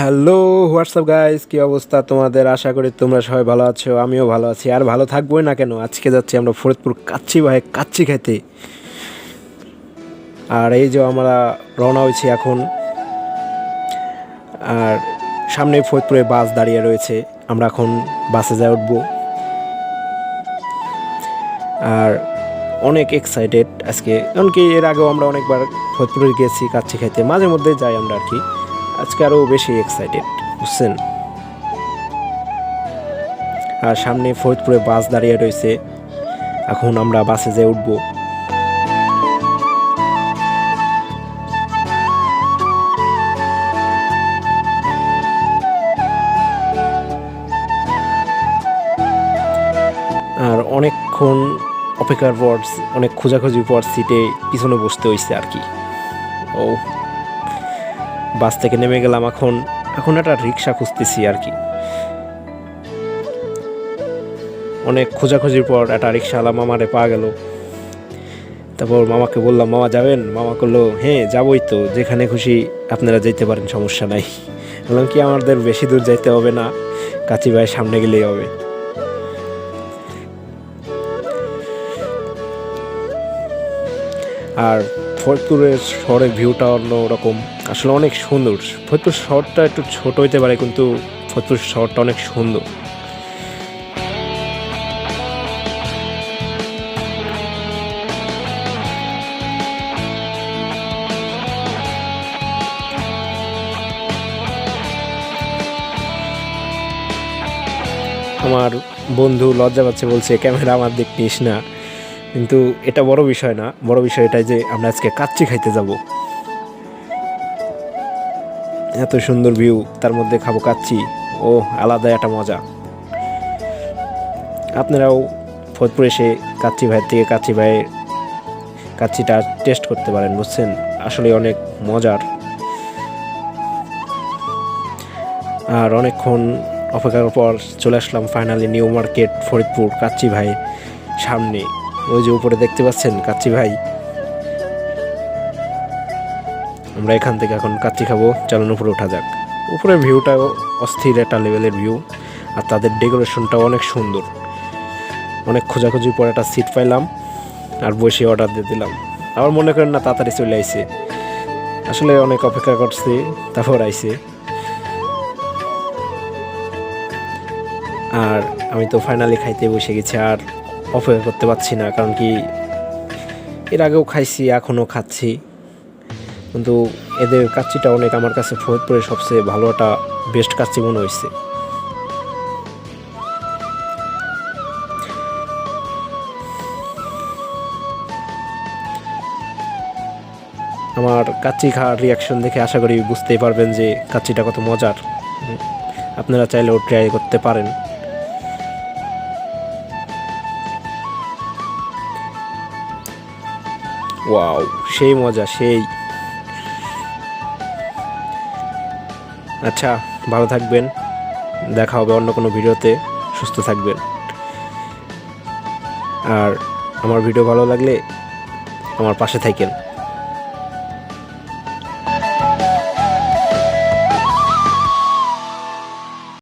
Hello, WhatsApp guys, কি অবস্থা তোমাদের? আশা করি তোমরা সবাই ভালো আছো, আমিও ভালো আছি। আর ভালো থাকবোই না কেন? আজকে যাচ্ছি আমরা ফরিদপুর কাচ্চি ভাই কাচ্চি খেতে। আর এই যে আমরা রওনা হয়েছি এখন। আর সামনে ফরিদপুরে বাস দাঁড়িয়ে রয়েছে। আমরা এখন বাসে যাই উঠবো। আর অনেক এক্সাইটেড আজকে। এমনকি এর আগেও আমরা অনেকবার ফরিদপুরে গেছি কাচ্চি খাইতে মাঝে মধ্যে যাই আমরা আর কি। আজকে আরও বেশি এক্সাইটেড বুঝছেন? আর সামনে ফরিদপুরে বাস দাঁড়িয়ে রয়েছে। এখন আমরা বাসে যেয়ে উঠবো। আর অনেকক্ষণ অপেক্ষার পর, অনেক খোঁজাখুঁজির পর সিটে পিছনে বসতে হয়েছে আর কি। ও বাস থেকে নেমে গেলাম এখন। এখন একটা রিক্সা খুঁজতেছি আর কি। অনেক খোঁজাখুঁজির পর একটা রিক্সাওয়ালা মামারে পাওয়া গেল। তারপর মামাকে বললাম, মামা যাবেন? মামা করল হ্যাঁ যাবই তো, যেখানে খুশি আপনারা যেতে পারেন, সমস্যা নাই। বললাম, কি আমাদের বেশি দূর যাইতে হবে না? কাচি ভাই সামনে গেলেই হবে। আর ফরিদপুরের শহরের ভিউটা অন্য রকম আসলে অনেক সুন্দর। ফরিদপুর শহরটা একটু ছোট হইতে পারে, কিন্তু ফরিদপুর শহরটা অনেক সুন্দর। আমার বন্ধু লজ্জা পাচ্ছে, বলছে, ক্যামেরা আমার দিক নিস না। কিন্তু এটা বড় বিষয় না। বড় বিষয় এটাই যে আমরা আজকে কাচ্চি খাইতে যাব। এত সুন্দর ভিউ তার মধ্যে খাব কাচ্চি। ও আলাদা একটা মজা। আপনারাও ফরিদপুর এসে কাচ্চি ভাইয়ের থেকে কাচ্চি ভাইয়ের কাচ্চিটা টেস্ট করতে পারেন, বুঝছেন? আসলে অনেক মজার। আর অনেকক্ষণ অপেক্ষার পর চলে আসলাম finally new market Faridpur Kacchi Bhai সামনে। ওই যে উপরে দেখতে পাচ্ছেন কাচ্চি ভাই। আমরা এখান থেকে এখন কাচ্চি খাব। চলুন উপরে ওঠা যাক। উপরের ভিউটাও অস্থির একটা লেভেলের ভিউ আর তাদের ডেকোরেশনটাও অনেক সুন্দর। অনেক খোঁজাখুঁজির পর একটা সিট পাইলাম, আর বসে অর্ডার দিয়ে দিলাম। আবার মনে করেন না, তাড়াতাড়ি চলে আইছে। আসলে অনেক অপেক্ষা করছে, তারপর আইছে। আর আমি তো ফাইনালি খাইতে বসে গেছি, আর অপেক্ষা করতে পারছি না, কারণ কি এর আগেও খাইছি, এখনও খাচ্ছি। কিন্তু এদের কাচ্চিটা অনেক আমার কাছে ফরিদপুরের সবচেয়ে ভালো একটা বেস্ট কাচ্চি মনে হয়েছে আমার কাচ্চি খাওয়ার রিয়াকশন দেখে আশা করি বুঝতেই পারবেন যে কাচ্চিটা কত মজার। আপনারা চাইলেও ট্রাই করতে পারেন। ওয়াও, সেই মজা, সেই। আচ্ছা ভালো থাকবেন। দেখা হবে অন্য কোনো ভিডিওতে। সুস্থ থাকবেন। আর আমার ভিডিও ভালো লাগলে আমার পাশে থাকেন।